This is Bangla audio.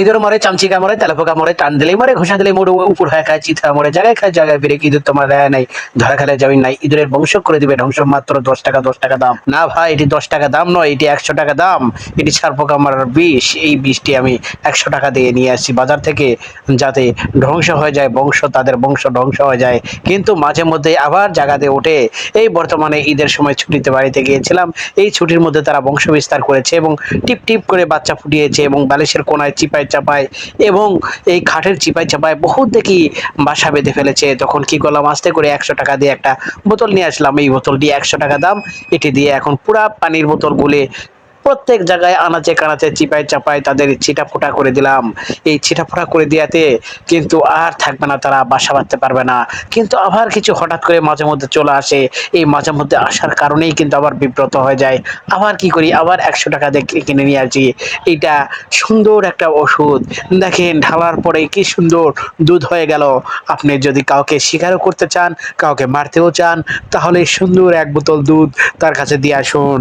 ইঁদুর মরে, চামচিকা মরে, তেলাপোকা মরে, টান দিলেই মরে, ঘোষা দিলেই মরে, উপর হয়ে খায়, চিথা মরে, জায়গায় খায়, জায়গায় ফিরে ইঁদুর তোমার দেয় নাই, ধরা খেলে যাবি নাই, ইঁদুরের বংশ করে দিবে ধ্বংস, মাত্র দশ টাকা দশ টাকা দাম। না ভাই, এটি দশ টাকা দাম নয়, এটি একশো টাকা দাম, এটি সার পোকা মারার বিষ, এই বিষটি আমি একশো টাকা দিয়ে নিয়ে আসছি বাজার থেকে, যাতে ধ্বংস হয়ে যায়, বংশ তাদের বংশ ধ্বংস হয়ে যায়। কিন্তু মাঝে মধ্যে আবার জায়গাতে ওঠে, এই বর্তমানে ঈদের সময় ছুটিতে বাড়িতে গিয়েছিলাম, এই ছুটির মধ্যে তারা বংশ বিস্তার করেছে এবং টিপ টিপ করে বাচ্চা ফুটিয়েছে এবং বালিশের কোনায় চিপায় চাপায় এবং এই খাটের চিপায় চাপায় বহুত দেখি বাসা বেঁধে ফেলেছে। তখন কি করলাম? আস্তে করে একশো টাকা দিয়ে একটা বোতল নিয়ে আসলাম। এই বোতলটি একশো টাকা দাম। এটি দিয়ে এখন পুরা পানির বোতল গুলে প্রত্যেক জায়গায় আনাচে কানাচে, চিপায় চাপায় তাদের ছিটা ফোটা করে দিলাম। এই ছিটা ফোটা করে দেওয়াতে কিন্তু আর থাকবে না তারা, বাসা বাঁধতে পারবে না। কিন্তু আবার কিছু হঠাৎ করে মাঝে মধ্যে চলে আসে। এই মাঝে মধ্যে আসার কারণেই কিন্তু আবার বিব্রত হয়ে যায়। আবার কি করি? আবার একশো টাকা দিয়ে কিনে নিয়ে আসি। এটা সুন্দর একটা ওষুধ। দেখেন ঢালার পরে কি সুন্দর দুধ হয়ে গেল। আপনি যদি কাউকে শিকারও করতে চান, কাউকে মারতেও চান, তাহলে সুন্দর এক বোতল দুধ তার কাছে দিয়ে আসুন।